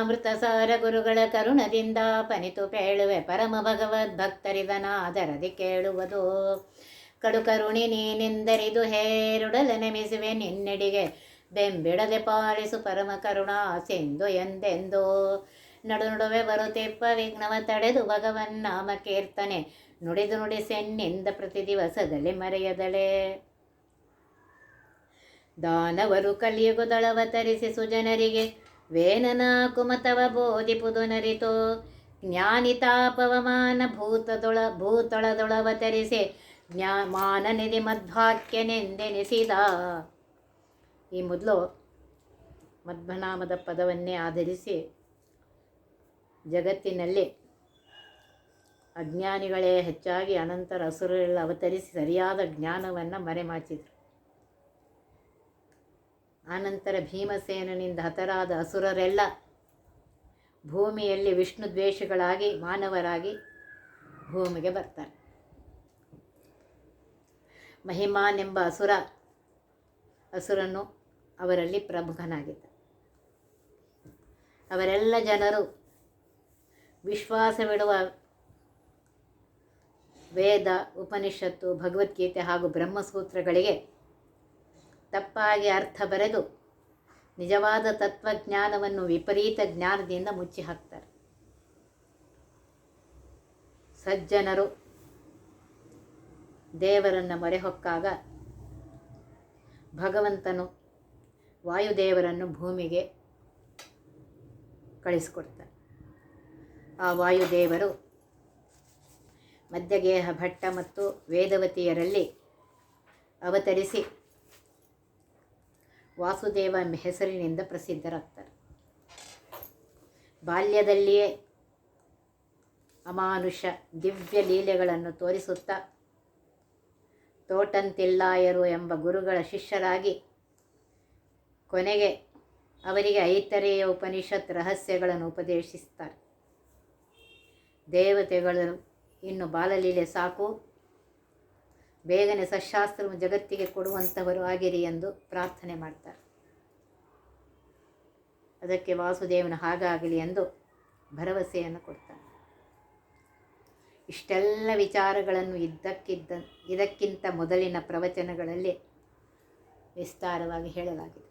ಅಮೃತಸಾರ ಗುರುಗಳ ಕರುಣದಿಂದ ಪನಿತು ಪೇಳುವೆ ಪರಮ ಭಗವದ್ ಭಕ್ತರಿದನಾದರದಿ ಕೇಳುವುದು. ಕಡು ಕರುಣಿ ನೀನೆಂದರಿದು ಹೇರುಡಲ ನೆಮಿಸುವೆ ನಿನ್ನೆಡಿಗೆ, ಬೆಂಬಿಡದೆ ಪಾಲಿಸು ಪರಮ ಕರುಣಾ ಸಿಂಧು ಎಂದೆಂದು. ನಡು ನಡುವೆ ಬರುತ್ತಿಪ್ಪ ವಿಘ್ನವ ತಡೆದು ಭಗವನ್ ನಾಮ ಕೀರ್ತನೆ, ನುಡಿದು ನುಡಿಸೆನ್ನಿಂದ ಪ್ರತಿ ದಿವಸದಲ್ಲಿ ಮರೆಯದಳೆ. ದಾನವರು ಕಲಿಯುಗದಳವತರಿಸಿ ಸುಜನರಿಗೆ ವೇನನ ಕುಮತವ ಬೋಧಿಪುದು ನರಿತು ಜ್ಞಾನಿ ತಾಪವಮಾನ ಭೂತದೊಳ ಭೂತಳದೊಳವತರಿಸಿ ಜ್ಞಾ, ಮಾನನಿಧಿ ಮಧ್ವಾಕ್ಯನೆಂದೆನಿಸಿದ ಈ ಮೊದಲು ಮಧ್ವನಾಮದ ಪದವನ್ನೇ ಆಧರಿಸಿ ಜಗತ್ತಿನಲ್ಲಿ ಅಜ್ಞಾನಿಗಳೇ ಹೆಚ್ಚಾಗಿ ಅನಂತರ ಹಸುರುಗಳ ಅವತರಿಸಿ ಸರಿಯಾದ ಜ್ಞಾನವನ್ನು ಮರೆಮಾಚಿದರು. ಆನಂತರ ಭೀಮಸೇನನಿಂದ ಹತರಾದ ಅಸುರರೆಲ್ಲ ಭೂಮಿಯಲ್ಲಿ ವಿಷ್ಣು ದ್ವೇಷಗಳಾಗಿ ಮಾನವರಾಗಿ ಭೂಮಿಗೆ ಬರ್ತಾರೆ. ಮಹಿಮಾನೆಂಬ ಅಸುರ, ಅಸುರನು ಅವರಲ್ಲಿ ಪ್ರಮುಖನಾಗಿದ್ದ. ಅವರೆಲ್ಲ ಜನರು ವಿಶ್ವಾಸವಿಡುವ ವೇದ, ಉಪನಿಷತ್ತು, ಭಗವದ್ಗೀತೆ ಹಾಗೂ ಬ್ರಹ್ಮಸೂತ್ರಗಳಿಗೆ ತಪ್ಪಾಗಿ ಅರ್ಥ ಬರೆದು ನಿಜವಾದ ತತ್ವಜ್ಞಾನವನ್ನು ವಿಪರೀತ ಜ್ಞಾನದಿಂದ ಮುಚ್ಚಿ ಹಾಕ್ತಾರೆ. ಸಜ್ಜನರು ದೇವರನ್ನು ಮೊರೆಹೊಕ್ಕಾಗ ಭಗವಂತನು ವಾಯುದೇವರನ್ನು ಭೂಮಿಗೆ ಕಳಿಸಿಕೊಡ್ತಾರೆ. ಆ ವಾಯುದೇವರು ಮಧ್ಯಗೇಹ ಭಟ್ಟ ಮತ್ತು ವೇದವತಿಯರಲ್ಲಿ ಅವತರಿಸಿ ವಾಸುದೇವ ಎಂಬ ಹೆಸರಿನಿಂದ ಪ್ರಸಿದ್ಧರಾಗ್ತಾರೆ ಬಾಲ್ಯದಲ್ಲಿಯೇ ಅಮಾನುಷ ದಿವ್ಯ ಲೀಲೆಗಳನ್ನು ತೋರಿಸುತ್ತಾ ತೋಟಂತಿಲ್ಲಾಯರು ಎಂಬ ಗುರುಗಳ ಶಿಷ್ಯರಾಗಿ ಕೊನೆಗೆ ಅವರಿಗೆ ಐತರೆಯ ಉಪನಿಷತ್ ರಹಸ್ಯಗಳನ್ನು ಉಪದೇಶಿಸ್ತಾರೆ. ದೇವತೆಗಳು ಇನ್ನು ಬಾಲಲೀಲೆ ಸಾಕು ಬೇಗನೆ ಸಶಾಸ್ತ್ರವು ಜಗತ್ತಿಗೆ ಕೊಡುವಂಥವರು ಆಗಿರಿ ಎಂದು ಪ್ರಾರ್ಥನೆ ಮಾಡ್ತಾರೆ. ಅದಕ್ಕೆ ವಾಸುದೇವನ ಹಾಗಾಗಲಿ ಎಂದು ಭರವಸೆಯನ್ನು ಕೊಡ್ತಾನೆ. ಇಷ್ಟೆಲ್ಲ ವಿಚಾರಗಳನ್ನು ಇದ್ದಕ್ಕಿದ್ದ, ಇದಕ್ಕಿಂತ ಮೊದಲಿನ ಪ್ರವಚನಗಳಲ್ಲಿ ವಿಸ್ತಾರವಾಗಿ ಹೇಳಲಾಗಿದೆ.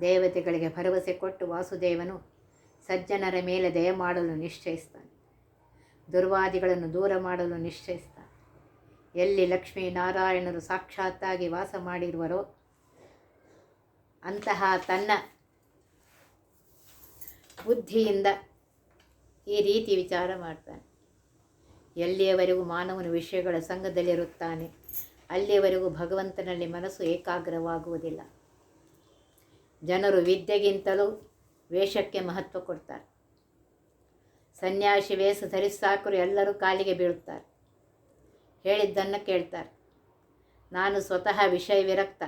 ದೇವತೆಗಳಿಗೆ ಭರವಸೆ ಕೊಟ್ಟು ವಾಸುದೇವನು ಸಜ್ಜನರ ಮೇಲೆ ದಯ ಮಾಡಲು ನಿಶ್ಚಯಿಸ್ತಾನೆ. ದುರ್ವಾದಿಗಳನ್ನು ದೂರ ಮಾಡಲು ನಿಶ್ಚಯಿಸ್ತಾನೆ. ಎಲ್ಲಿ ಲಕ್ಷ್ಮೀ ನಾರಾಯಣರು ಸಾಕ್ಷಾತ್ತಾಗಿ ವಾಸ ಮಾಡಿರುವರೋ ಅಂತಹ ತನ್ನ ಬುದ್ಧಿಯಿಂದ ಈ ರೀತಿ ವಿಚಾರ ಮಾಡ್ತಾನೆ. ಎಲ್ಲಿಯವರೆಗೂ ಮಾನವನ ವಿಷಯಗಳ ಸಂಘದಲ್ಲಿರುತ್ತಾನೆ, ಅಲ್ಲಿಯವರೆಗೂ ಭಗವಂತನಲ್ಲಿ ಮನಸ್ಸು ಏಕಾಗ್ರವಾಗುವುದಿಲ್ಲ. ಜನರು ವಿದ್ಯೆಗಿಂತಲೂ ವೇಷಕ್ಕೆ ಮಹತ್ವ ಕೊಡ್ತಾರೆ. ಸನ್ಯಾಸಿ ವೇಷ ಧರಿಸಾಕರು ಎಲ್ಲರೂ ಕಾಲಿಗೆ ಬೀಳುತ್ತಾರೆ. ಹೇಳಿದ್ದನ್ನು ಕೇಳ್ತಾರೆ. ನಾನು ಸ್ವತಃ ವಿಷಯ ವಿರಕ್ತ.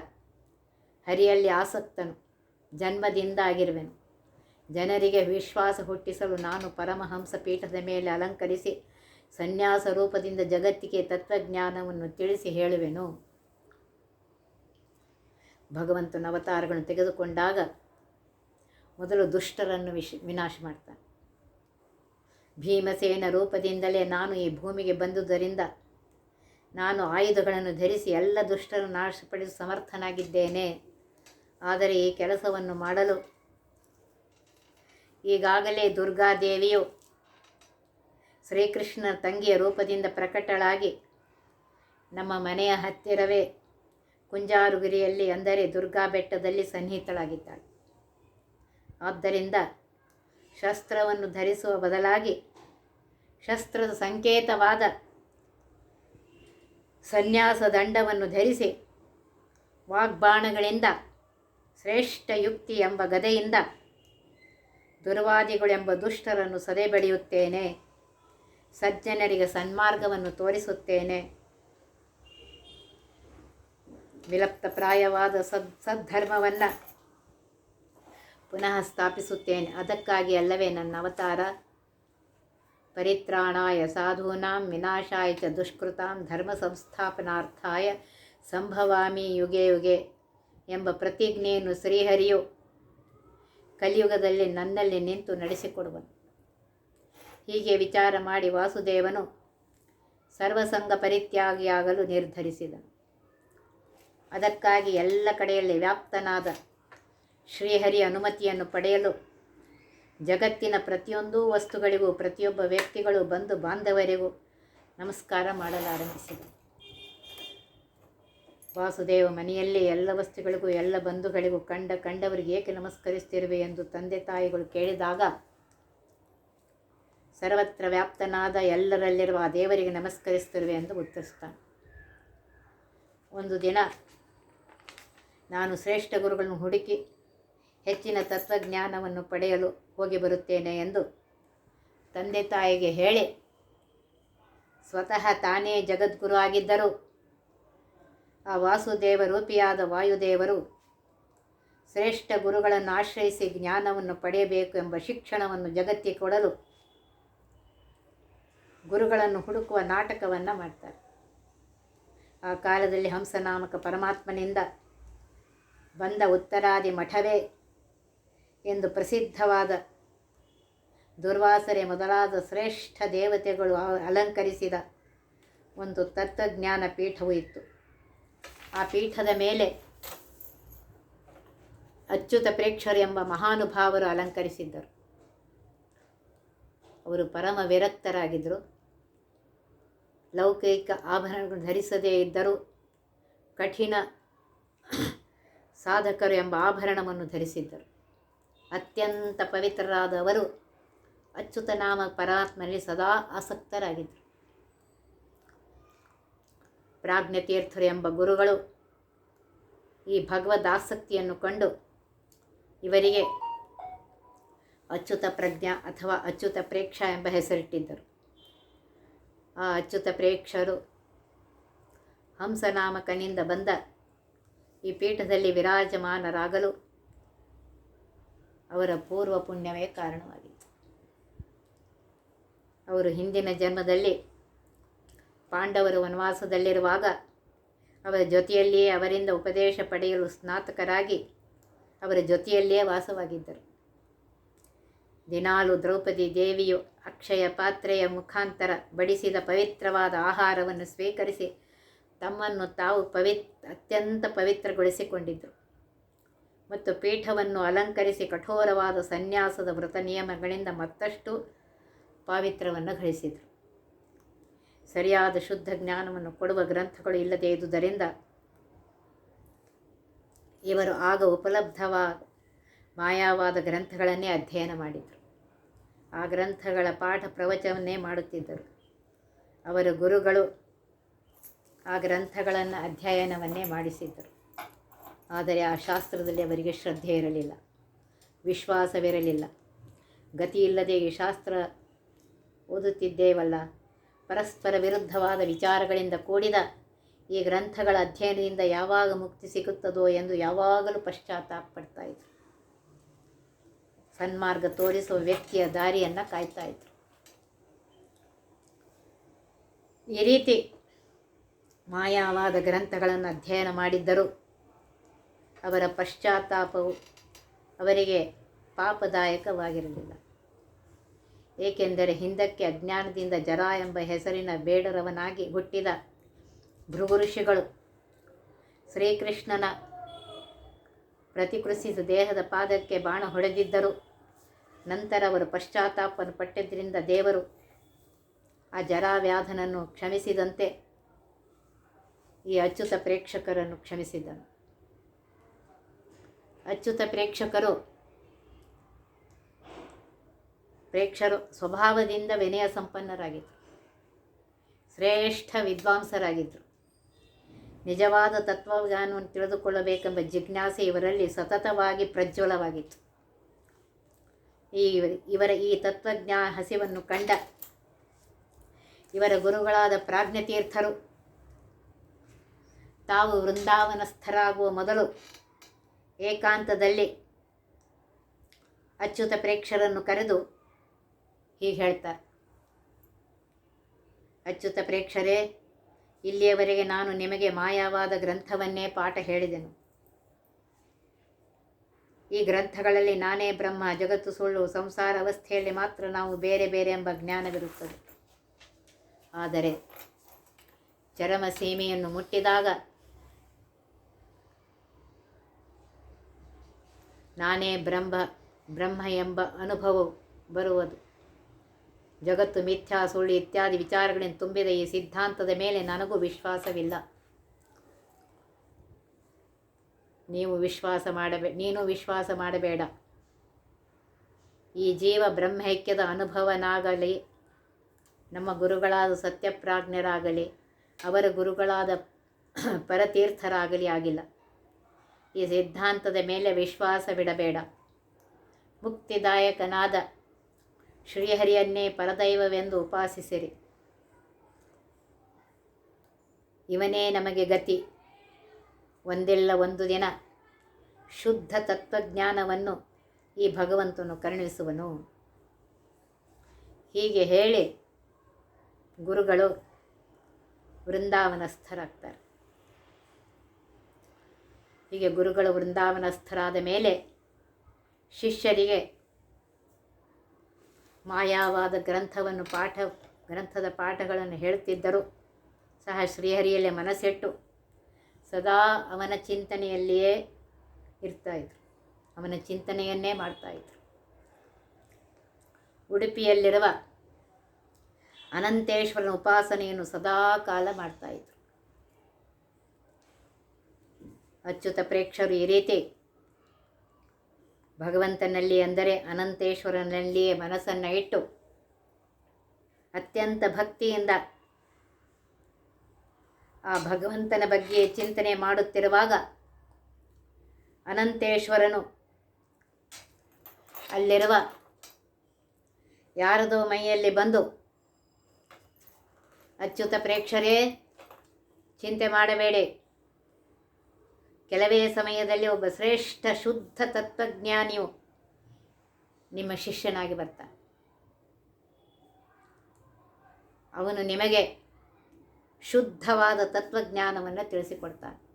ಹರಿಯಲ್ಲಿ ಆಸಕ್ತನು. ಜನ್ಮದಿಂದ ಆಗಿರುವೆನು. ಜನರಿಗೆ ವಿಶ್ವಾಸ ಹುಟ್ಟಿಸಲು ನಾನು ಪರಮಹಂಸ ಪೀಠದ ಮೇಲೆ ಅಲಂಕರಿಸಿ ಸನ್ಯಾಸ ರೂಪದಿಂದ ಜಗತ್ತಿಗೆ ತತ್ವಜ್ಞಾನವನ್ನು ತಿಳಿಸಿ ಹೇಳುವೆನು. ಭಗವಂತನ ಅವತಾರಗಳನ್ನು ತೆಗೆದುಕೊಂಡಾಗ ಮೊದಲು ದುಷ್ಟರನ್ನು ವಿಶ್ ವಿನಾಶ ಮಾಡ್ತಾನೆ. ಭೀಮಸೇನ ರೂಪದಿಂದಲೇ ನಾನು ಈ ಭೂಮಿಗೆ ಬಂದುದರಿಂದ ನಾನು ಆಯುಧಗಳನ್ನು ಧರಿಸಿ ಎಲ್ಲ ದುಷ್ಟರನ್ನು ನಾಶಪಡಿಸಿ ಸಮರ್ಥನಾಗಿದ್ದೇನೆ. ಆದರೆ ಈ ಕೆಲಸವನ್ನು ಮಾಡಲು ಈಗಾಗಲೇ ದುರ್ಗಾದೇವಿಯು ಶ್ರೀಕೃಷ್ಣನ ತಂಗಿಯ ರೂಪದಿಂದ ಪ್ರಕಟಳಾಗಿ ನಮ್ಮ ಮನೆಯ ಹತ್ತಿರವೇ ಕುಂಜಾರುಗಿರಿಯಲ್ಲಿ ಅಂದರೆ ದುರ್ಗಾ ಬೆಟ್ಟದಲ್ಲಿ ಸನ್ನಿಹಿತಳಾಗಿದ್ದಾಳೆ. ಆದ್ದರಿಂದ ಶಸ್ತ್ರವನ್ನು ಧರಿಸುವ ಬದಲಾಗಿ ಶಸ್ತ್ರದ ಸಂಕೇತವಾದ ಸನ್ಯಾಸ ದಂಡವನ್ನು ಧರಿಸಿ ವಾಗ್ಬಾಣಗಳಿಂದ, ಶ್ರೇಷ್ಠ ಯುಕ್ತಿ ಎಂಬ ಗದೆಯಿಂದ ದುರ್ವಾದಿಗಳೆಂಬ ದುಷ್ಟರನ್ನು ಸದೆ ಬೆಳೆಯುತ್ತೇನೆ ಸಜ್ಜನರಿಗೆ ಸನ್ಮಾರ್ಗವನ್ನು ತೋರಿಸುತ್ತೇನೆ. ವಿಲಪ್ತಪ್ರಾಯವಾದ ಸದ್, ಸದ್ಧರ್ಮವನ್ನು ಪುನಃ ಸ್ಥಾಪಿಸುತ್ತೇನೆ. ಅದಕ್ಕಾಗಿ ಅಲ್ಲವೇ ನನ್ನ ಅವತಾರ? ಪರಿತ್ರಾಣಾಯ ಸಾಧೂನಾಂ ವಿನಾಶಾಯ ಚ ದುಷ್ಕೃತಾಂ ಧರ್ಮ ಸಂಸ್ಥಾಪನಾರ್ಥಾಯ ಸಂಭವಾಮಿ ಯುಗೆ ಯುಗೆ ಎಂಬ ಪ್ರತಿಜ್ಞೆಯನ್ನು ಶ್ರೀಹರಿಯು ಕಲಿಯುಗದಲ್ಲಿ ನನ್ನಲ್ಲಿ ನಿಂತು ನಡೆಸಿಕೊಡುವನು. ಹೀಗೆ ವಿಚಾರ ಮಾಡಿ ವಾಸುದೇವನು ಸರ್ವಸಂಗ ಪರಿತ್ಯಾಗಿಯಾಗಲು ನಿರ್ಧರಿಸಿದನು. ಅದಕ್ಕಾಗಿ ಎಲ್ಲ ಕಡೆಯಲ್ಲಿ ವ್ಯಾಪ್ತನಾದ ಶ್ರೀಹರಿ ಅನುಮತಿಯನ್ನು ಪಡೆಯಲು ಜಗತ್ತಿನ ಪ್ರತಿಯೊಂದು ವಸ್ತುಗಳಿಗೂ, ಪ್ರತಿಯೊಬ್ಬ ವ್ಯಕ್ತಿಗಳು ಬಂದು ಬಾಂಧವರಿಗೂ ನಮಸ್ಕಾರ ಮಾಡಲಾರಂಭಿಸಿದೆ. ವಾಸುದೇವ ಮನೆಯಲ್ಲಿ ಎಲ್ಲ ವಸ್ತುಗಳಿಗೂ, ಎಲ್ಲ ಬಂಧುಗಳಿಗೂ ಕಂಡ ಕಂಡವರಿಗೆ ಏಕೆ ನಮಸ್ಕರಿಸ್ತಿರುವೆ ಎಂದು ತಂದೆ ತಾಯಿಗಳು ಕೇಳಿದಾಗ, ಸರ್ವತ್ರ ವ್ಯಾಪ್ತನಾದ ಎಲ್ಲರಲ್ಲಿರುವ ಆ ದೇವರಿಗೆ ನಮಸ್ಕರಿಸ್ತಿರುವೆ ಎಂದು ಉತ್ತರಿಸ್ತಾನೆ ಒಂದು ದಿನ ನಾನು ಶ್ರೇಷ್ಠ ಗುರುಗಳನ್ನು ಹುಡುಕಿ ಹೆಚ್ಚಿನ ತತ್ವಜ್ಞಾನವನ್ನು ಪಡೆಯಲು ಹೋಗಿ ಬರುತ್ತೇನೆ ಎಂದು ತಂದೆ ತಾಯಿಗೆ ಹೇಳಿ, ಸ್ವತಃ ತಾನೇ ಜಗದ್ಗುರು ಆಗಿದ್ದರು ಆ ವಾಸುದೇವ ರೂಪಿಯಾದ ವಾಯುದೇವರು ಶ್ರೇಷ್ಠ ಗುರುಗಳನ್ನು ಆಶ್ರಯಿಸಿ ಜ್ಞಾನವನ್ನು ಪಡೆಯಬೇಕು ಎಂಬ ಶಿಕ್ಷಣವನ್ನು ಜಗತ್ತಿಗೆ ಕೊಡಲು ಗುರುಗಳನ್ನು ಹುಡುಕುವ ನಾಟಕವನ್ನು ಮಾಡ್ತಾರೆ. ಆ ಕಾಲದಲ್ಲಿ ಹಂಸನಾಮಕ ಪರಮಾತ್ಮನಿಂದ ಬಂದ ಉತ್ತರಾದಿ ಮಠವೇ ಎಂದು ಪ್ರಸಿದ್ಧವಾದ ದುರ್ವಾಸರೆ ಮೊದಲಾದ ಶ್ರೇಷ್ಠ ದೇವತೆಗಳು ಅಲಂಕರಿಸಿದ ಒಂದು ತತ್ವಜ್ಞಾನ ಪೀಠವು ಇತ್ತು. ಆ ಪೀಠದ ಮೇಲೆ ಅಚ್ಯುತ ಪ್ರೇಕ್ಷರು ಎಂಬ ಮಹಾನುಭಾವರು ಅಲಂಕರಿಸಿದ್ದರು. ಅವರು ಪರಮ ವಿರಕ್ತರಾಗಿದ್ದರು. ಲೌಕಿಕ ಆಭರಣಗಳು ಧರಿಸದೇ ಇದ್ದರೂ ಕಠಿಣ ಸಾಧಕರು ಎಂಬ ಆಭರಣವನ್ನು ಧರಿಸಿದ್ದರು. ಅತ್ಯಂತ ಪವಿತ್ರರಾದವರು. ಅಚ್ಯುತನಾಮ ಪರಮಾತ್ಮನಲ್ಲಿ ಸದಾ ಆಸಕ್ತರಾಗಿದ್ದರು. ಪ್ರಾಜ್ಞತೀರ್ಥರು ಎಂಬ ಗುರುಗಳು ಈ ಭಗವದಾಸಕ್ತಿಯನ್ನು ಕಂಡು ಇವರಿಗೆ ಅಚ್ಯುತ ಪ್ರಜ್ಞಾ ಅಥವಾ ಅಚ್ಯುತ ಪ್ರೇಕ್ಷ ಎಂಬ ಹೆಸರಿಟ್ಟಿದ್ದರು. ಆ ಅಚ್ಯುತ ಪ್ರೇಕ್ಷರು ಹಂಸನಾಮಕನಿಂದ ಬಂದ ಈ ಪೀಠದಲ್ಲಿ ವಿರಾಜಮಾನರಾಗಲು ಅವರ ಪೂರ್ವ ಪುಣ್ಯವೇ ಕಾರಣವಾಗಿತ್ತು ಅವರು ಹಿಂದಿನ ಜನ್ಮದಲ್ಲಿ ಪಾಂಡವರು ವನವಾಸದಲ್ಲಿರುವಾಗ ಅವರ ಜೊತೆಯಲ್ಲಿಯೇ ಅವರಿಂದ ಉಪದೇಶ ಪಡೆಯಲು ಸ್ನಾತಕರಾಗಿ ಅವರ ಜೊತೆಯಲ್ಲಿಯೇ ವಾಸವಾಗಿದ್ದರು. ದಿನಾಲು ದ್ರೌಪದಿ ದೇವಿಯು ಅಕ್ಷಯ ಪಾತ್ರೆಯ ಮುಖಾಂತರ ಬಡಿಸಿದ ಪವಿತ್ರವಾದ ಆಹಾರವನ್ನು ಸ್ವೀಕರಿಸಿ ತಮ್ಮನ್ನು ತಾವು ಪವಿತ್, ಅತ್ಯಂತ ಪವಿತ್ರಗೊಳಿಸಿಕೊಂಡಿದ್ದರು ಮತ್ತು ಪೀಠವನ್ನು ಅಲಂಕರಿಸಿ ಕಠೋರವಾದ ಸನ್ಯಾಸದ ವ್ರತ ನಿಯಮಗಳಿಂದ ಮತ್ತಷ್ಟು ಪಾವಿತ್ರವನ್ನು ಗಳಿಸಿದರು. ಸರಿಯಾದ ಶುದ್ಧ ಜ್ಞಾನವನ್ನು ಕೊಡುವ ಗ್ರಂಥಗಳು ಇಲ್ಲದೇ ಇದ್ದುದರಿಂದ ಇವರು ಆಗ ಉಪಲಬ್ಧವಾದ ಮಾಯಾವಾದ ಗ್ರಂಥಗಳನ್ನೇ ಅಧ್ಯಯನ ಮಾಡಿದರು. ಆ ಗ್ರಂಥಗಳ ಪಾಠ ಪ್ರವಚವನ್ನೇ ಮಾಡುತ್ತಿದ್ದರು. ಅವರ ಗುರುಗಳು ಆ ಗ್ರಂಥಗಳನ್ನು ಅಧ್ಯಯನವನ್ನೇ ಮಾಡಿಸಿದ್ದರು. ಆದರೆ ಆ ಶಾಸ್ತ್ರದಲ್ಲಿ ಅವರಿಗೆ ಶ್ರದ್ಧೆ ಇರಲಿಲ್ಲ, ವಿಶ್ವಾಸವಿರಲಿಲ್ಲ. ಗತಿಯಿಲ್ಲದೆ ಈ ಶಾಸ್ತ್ರ ಓದುತ್ತಿದ್ದೇವಲ್ಲ, ಪರಸ್ಪರ ವಿರುದ್ಧವಾದ ವಿಚಾರಗಳಿಂದ ಕೂಡಿದ ಈ ಗ್ರಂಥಗಳ ಅಧ್ಯಯನದಿಂದ ಯಾವಾಗ ಮುಕ್ತಿ ಸಿಗುತ್ತದೋ ಎಂದು ಯಾವಾಗಲೂ ಪಶ್ಚಾತ್ತಾಪ ಇದ್ರು. ಸನ್ಮಾರ್ಗ ತೋರಿಸುವ ವ್ಯಕ್ತಿಯ ದಾರಿಯನ್ನು ಕಾಯ್ತಾ ಇದ್ರು. ಈ ರೀತಿ ಮಾಯಾವಾದ ಗ್ರಂಥಗಳನ್ನು ಅಧ್ಯಯನ ಮಾಡಿದ್ದರೂ ಅವರ ಪಶ್ಚಾತ್ತಾಪವು ಅವರಿಗೆ ಪಾಪದಾಯಕವಾಗಿರಲಿಲ್ಲ. ಏಕೆಂದರೆ ಹಿಂದಕ್ಕೆ ಅಜ್ಞಾನದಿಂದ ಜರ ಎಂಬ ಹೆಸರಿನ ಬೇಡರವನಾಗಿ ಹುಟ್ಟಿದ ಭೃಗುಋಷಿಗಳು ಶ್ರೀಕೃಷ್ಣನ ಪ್ರತಿಕೃಷಿಸಿದ ದೇಹದ ಪಾದಕ್ಕೆ ಬಾಣ ಹೊಡೆದಿದ್ದರು. ನಂತರ ಅವರು ಪಶ್ಚಾತ್ತಾಪವನ್ನು ಪಟ್ಟಿದ್ದರಿಂದ ದೇವರು ಆ ಜರಾವ್ಯಾಧನನ್ನು ಕ್ಷಮಿಸಿದಂತೆ ಈ ಅಚ್ಯುತ ಪ್ರೇಕ್ಷಕರನ್ನು ಕ್ಷಮಿಸಿದ್ದನು ಅಚ್ಯುತ ಪ್ರೇಕ್ಷಕರು. ಪ್ರೇಕ್ಷರು ಸ್ವಭಾವದಿಂದ ವಿನಯ ಸಂಪನ್ನರಾಗಿದ್ದರು ಶ್ರೇಷ್ಠ ವಿದ್ವಾಂಸರಾಗಿದ್ದರು ನಿಜವಾದ ತತ್ವಜ್ಞಾನವನ್ನು ತಿಳಿದುಕೊಳ್ಳಬೇಕೆಂಬ ಜಿಜ್ಞಾಸೆ ಇವರಲ್ಲಿ ಸತತವಾಗಿ ಪ್ರಜ್ವಲವಾಗಿತ್ತು. ಈ ಇವರ ಈ ತತ್ವಜ್ಞಾ ಹಸಿವನ್ನು ಕಂಡ ಇವರ ಗುರುಗಳಾದ ಪ್ರಾಜ್ಞತೀರ್ಥರು ತಾವು ವೃಂದಾವನಸ್ಥರಾಗುವ ಮೊದಲು ಏಕಾಂತದಲ್ಲಿ ಅಚ್ಯುತ ಪ್ರೇಕ್ಷರನ್ನು ಕರೆದು ಹೀಗೆ ಹೇಳ್ತಾರೆ. ಅಚ್ಯುತ ಪ್ರೇಕ್ಷರೇ, ಇಲ್ಲಿಯವರೆಗೆ ನಾನು ನಿಮಗೆ ಮಾಯಾವಾದ ಗ್ರಂಥವನ್ನೇ ಪಾಠ ಹೇಳಿದೆನು. ಈ ಗ್ರಂಥಗಳಲ್ಲಿ ನಾನೇ ಬ್ರಹ್ಮ, ಜಗತ್ತು ಸುಳ್ಳು, ಸಂಸಾರ ಅವಸ್ಥೆಯಲ್ಲಿ ಮಾತ್ರ ನಾವು ಬೇರೆ ಬೇರೆ ಎಂಬ ಜ್ಞಾನವಿರುತ್ತದೆ. ಆದರೆ ಚರಮ ಸೀಮೆಯನ್ನು ಮುಟ್ಟಿದಾಗ ನಾನೇ ಬ್ರಹ್ಮ ಬ್ರಹ್ಮ ಎಂಬ ಅನುಭವವು ಬರುವುದು. ಜಗತ್ತು ಮಿಥ್ಯಾ, ಸುಳ್ಳಿ ಇತ್ಯಾದಿ ವಿಚಾರಗಳಿಂದ ತುಂಬಿದ ಈ ಸಿದ್ಧಾಂತದ ಮೇಲೆ ನನಗೂ ವಿಶ್ವಾಸವಿಲ್ಲ. ನೀವು ವಿಶ್ವಾಸ ಮಾಡಬೇ, ನೀನು ವಿಶ್ವಾಸ ಮಾಡಬೇಡ. ಈ ಜೀವ ಬ್ರಹ್ಮೈಕ್ಯದ ಅನುಭವನಾಗಲಿ, ನಮ್ಮ ಗುರುಗಳಾದ ಸತ್ಯಪ್ರಾಜ್ಞರಾಗಲಿ, ಅವರ ಗುರುಗಳಾದ ಪರತೀರ್ಥರಾಗಲಿ ಆಗಿಲ್ಲ. ಈ ಸಿದ್ಧಾಂತದ ಮೇಲೆ ವಿಶ್ವಾಸ ಬಿಡಬೇಡ. ಮುಕ್ತಿದಾಯಕನಾದ ಶ್ರೀಹರಿಯನ್ನೇ ಪರದೈವವೆಂದು ಉಪಾಸಿಸಿರಿ. ಇವನೇ ನಮಗೆ ಗತಿ. ಒಂದಿಲ್ಲ ಒಂದು ದಿನ ಶುದ್ಧ ತತ್ವಜ್ಞಾನವನ್ನು ಈ ಭಗವಂತನು ಕರುಣಿಸುವನು. ಹೀಗೆ ಹೇಳಿ ಗುರುಗಳು ವೃಂದಾವನಸ್ಥರಾಗ್ತಾರೆ. ಹೀಗೆ ಗುರುಗಳು ವೃಂದಾವನಸ್ಥರಾದ ಮೇಲೆ ಶಿಷ್ಯರಿಗೆ ಮಾಯಾವಾದ ಗ್ರಂಥವನ್ನು ಪಾಠ, ಗ್ರಂಥದ ಪಾಠಗಳನ್ನು ಹೇಳುತ್ತಿದ್ದರು ಸಹ ಶ್ರೀಹರಿಯಲ್ಲೇ ಮನಸ್ಸಿಟ್ಟು ಸದಾ ಅವನ ಚಿಂತನೆಯಲ್ಲಿಯೇ ಇರ್ತಾಯಿದ್ರು ಅವನ ಚಿಂತನೆಯನ್ನೇ ಮಾಡ್ತಾಯಿದ್ರು ಉಡುಪಿಯಲ್ಲಿರುವ ಅನಂತೇಶ್ವರನ ಉಪಾಸನೆಯನ್ನು ಸದಾ ಕಾಲ ಮಾಡ್ತಾಯಿದ್ರು ಅಚ್ಯುತ ಪ್ರೇಕ್ಷರು ಈ ರೀತಿ. ಭಗವಂತನಲ್ಲಿ ಅಂದರೆ ಅನಂತೇಶ್ವರನಲ್ಲಿಯೇ ಮನಸ್ಸನ್ನು ಇಟ್ಟು ಅತ್ಯಂತ ಭಕ್ತಿಯಿಂದ ಆ ಭಗವಂತನ ಬಗ್ಗೆ ಚಿಂತನೆ ಮಾಡುತ್ತಿರುವಾಗ ಅನಂತೇಶ್ವರನು ಅಲ್ಲಿರುವ ಯಾರದೋ ಮೈಯಲ್ಲಿ ಬಂದು ಅಚ್ಯುತ ಪ್ರೇಕ್ಷರೇ, ಚಿಂತೆ ಮಾಡಬೇಡಿ. ಕೆಲವೇ ಸಮಯದಲ್ಲಿ ಒಬ್ಬ ಶ್ರೇಷ್ಠ ಶುದ್ಧ ತತ್ವಜ್ಞಾನಿಯು ನಿಮ್ಮ ಶಿಷ್ಯನಾಗಿ ಬರ್ತಾನೆ. ಅವನು ನಿಮಗೆ ಶುದ್ಧವಾದ ತತ್ವಜ್ಞಾನವನ್ನು ತಿಳಿಸಿಕೊಡ್ತಾನೆ.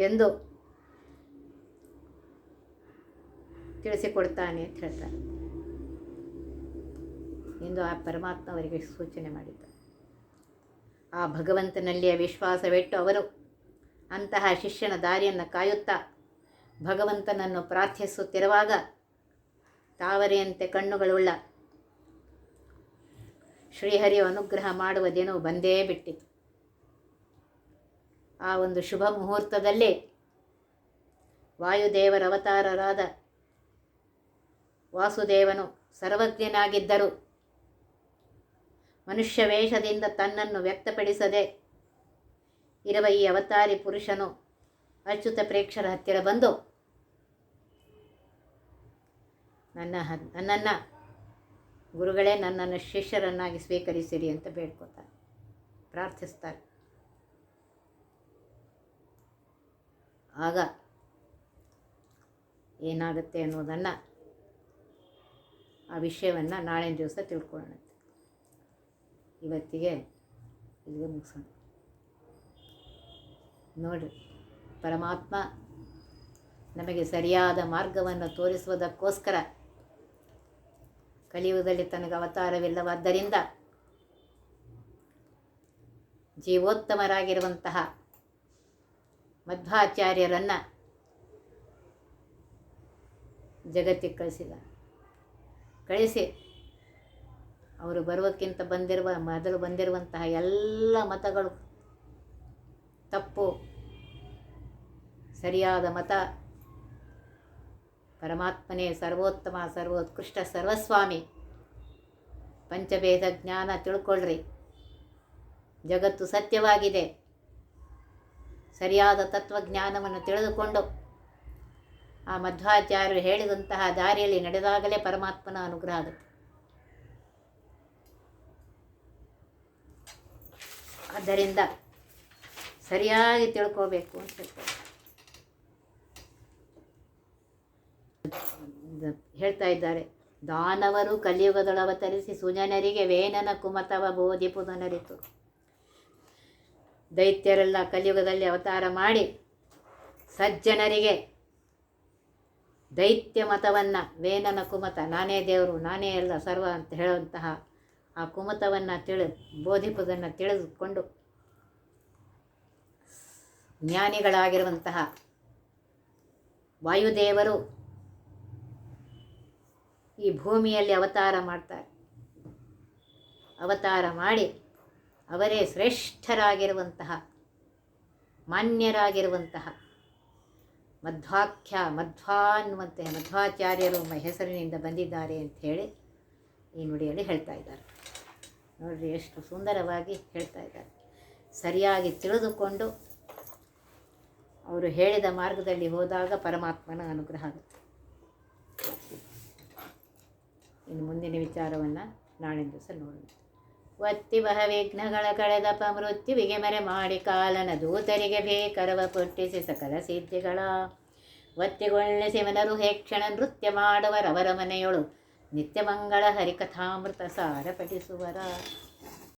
ಎಂದು ತಿಳಿಸಿಕೊಡ್ತಾನೆ ಅಂತ ಹೇಳ್ತಾರೆ. ಎಂದು ಆ ಪರಮಾತ್ಮ ಅವರಿಗೆ ಸೂಚನೆ ಮಾಡಿದ್ದ ಆ ಭಗವಂತನಲ್ಲಿಯ ವಿಶ್ವಾಸವಿಟ್ಟು ಅವರು ಅಂತಹ ಶಿಷ್ಯನ ದಾರಿಯನ್ನು ಕಾಯುತ್ತಾ ಭಗವಂತನನ್ನು ಪ್ರಾರ್ಥಿಸುತ್ತಿರುವಾಗ ತಾವರೆಯಂತೆ ಕಣ್ಣುಗಳುಳ್ಳ ಶ್ರೀಹರಿಯು ಅನುಗ್ರಹ ಮಾಡುವ ದಿನವು ಬಂದೇ ಬಿಟ್ಟಿತು. ಆ ಒಂದು ಶುಭ ಮುಹೂರ್ತದಲ್ಲಿ ವಾಯುದೇವರ ಅವತಾರರಾದ ವಾಸುದೇವನು ಸರ್ವಜ್ಞನಾಗಿದ್ದರು. ಮನುಷ್ಯ ವೇಷದಿಂದ ತನ್ನನ್ನು ವ್ಯಕ್ತಪಡಿಸದೆ ಇರುವ ಈ ಅವತಾರಿ ಪುರುಷನು ಅಚ್ಯುತ ಪ್ರೇಕ್ಷರ ಹತ್ತಿರ ಬಂದು ನನ್ನ ಹ ನನ್ನನ್ನು, ಗುರುಗಳೇ ನನ್ನನ್ನು ಶಿಷ್ಯರನ್ನಾಗಿ ಸ್ವೀಕರಿಸಿರಿ ಅಂತ ಬೇಡ್ಕೋತಾರೆ ಪ್ರಾರ್ಥಿಸ್ತಾರೆ. ಆಗ ಏನಾಗುತ್ತೆ ಅನ್ನೋದನ್ನು ಆ ವಿಷಯವನ್ನು ನಾಳೆ ದಿವಸ ತಿಳ್ಕೊಳ್ಳೋಣ. ಇವತ್ತಿಗೆ ಇಲ್ಲಿಗೆ ಮುಗಿಸೋಣ. ನೋಡಿರಿ ಪರಮಾತ್ಮ ನಮಗೆ ಸರಿಯಾದ ಮಾರ್ಗವನ್ನು ತೋರಿಸುವುದಕ್ಕೋಸ್ಕರ ಕಲಿಯುವುದರಲ್ಲಿ ತನಗೆ ಅವತಾರವಿಲ್ಲವಾದ್ದರಿಂದ ಜೀವೋತ್ತಮರಾಗಿರುವಂತಹ ಮಧ್ವಾಚಾರ್ಯರನ್ನು ಜಗತ್ತಿಗೆ ಕಳಿಸಿದ. ಕಳಿಸಿ. ಅವರು ಬರುವಕ್ಕಿಂತ ಬಂದಿರುವ, ಮೊದಲು ಬಂದಿರುವಂತಹ ಎಲ್ಲ ಮತಗಳು ತಪ್ಪು, ಸರಿಯಾದ ಮತ. ಪರಮಾತ್ಮನೇ ಸರ್ವೋತ್ತಮ, ಸರ್ವೋತ್ಕೃಷ್ಟ, ಸರ್ವಸ್ವಾಮಿ. ಪಂಚಭೇದ ಜ್ಞಾನ ತಿಳ್ಕೊಳ್ರಿ. ಜಗತ್ತು ಸತ್ಯವಾಗಿದೆ. ಸರಿಯಾದ ತತ್ವಜ್ಞಾನವನ್ನು ತಿಳಿದುಕೊಂಡು ಆ ಮಧ್ವಾಚಾರ್ಯರು ಹೇಳಿದಂತಹ ದಾರಿಯಲ್ಲಿ ನಡೆದಾಗಲೇ ಪರಮಾತ್ಮನ ಅನುಗ್ರಹ ಆಗುತ್ತೆ. ಆದ್ದರಿಂದ ಸರಿಯಾಗಿ ತಿಳ್ಕೋಬೇಕು ಅಂತ ಹೇಳ್ತಾ ಇದ್ದಾರೆ, ದಾನವರು ಕಲಿಯುಗದೊಳವತರಿಸಿ ಸುಜನರಿಗೆ ವೇನನ ಕುಮತವ ಬೋಧಿ ಪುನರಿತು. ದೈತ್ಯರೆಲ್ಲ ಕಲಿಯುಗದಲ್ಲಿ ಅವತಾರ ಮಾಡಿ ಸಜ್ಜನರಿಗೆ ದೈತ್ಯ ಮತವನ್ನು ವೇನನ ಕುಮತ, ನಾನೇ ದೇವರು, ನಾನೇ ಎಲ್ಲ ಸರ್ವ ಅಂತ ಹೇಳುವಂತಹ ಆ ಕುಮತವನ್ನು ತಿಳಿ ಬೋಧಿಪುದನ್ನು ತಿಳಿದುಕೊಂಡು ಜ್ಞಾನಿಗಳಾಗಿರುವಂತಹ ವಾಯುದೇವರು ಈ ಭೂಮಿಯಲ್ಲಿ ಅವತಾರ ಮಾಡ್ತಾರೆ. ಅವತಾರ ಮಾಡಿ ಅವರೇ ಶ್ರೇಷ್ಠರಾಗಿರುವಂತಹ, ಮಾನ್ಯರಾಗಿರುವಂತಹ ಮಧ್ವಾಖ್ಯ ಮಧ್ವಾ ಅನ್ನುವಂತೆ ಮಧ್ವಾಚಾರ್ಯರು ಮ- ಹೆಸರಿನಿಂದ ಬಂದಿದ್ದಾರೆ ಅಂತ ಹೇಳಿ ಈ ನುಡಿಯಲ್ಲಿ ಹೇಳ್ತಾ ಇದ್ದಾರೆ. ನೋಡ್ರಿ ಎಷ್ಟು ಸುಂದರವಾಗಿ ಹೇಳ್ತಾ ಇದ್ದಾರೆ. ಸರಿಯಾಗಿ ತಿಳಿದುಕೊಂಡು ಅವರು ಹೇಳಿದ ಮಾರ್ಗದಲ್ಲಿ ಹೋದಾಗ ಪರಮಾತ್ಮನ ಅನುಗ್ರಹ ಆಗುತ್ತೆ. ಇನ್ನು ಮುಂದಿನ ವಿಚಾರವನ್ನು ನಾಳಿನ ದಿವಸ ನೋಡೋಣ. ಒತ್ತಿ ಬಹ ವಿಘ್ನಗಳ ಕಳೆದಪ ಮೃತ್ಯುವಿಗೆ ಮರೆ ಮಾಡಿ ಕಾಲನ ದೂತರಿಗೆ ಬೇಕರವ ಪುಟ್ಟಿಸಿ ಸಕಲ ಸಿದ್ಧಿಗಳ. ಒತ್ತಿಗೊಳ್ಳಿಸಿ ಮನರು ಹೇಕ್ಷಣ ನೃತ್ಯ ಮಾಡುವರವರ ಮನೆಯೊಳು ನಿತ್ಯ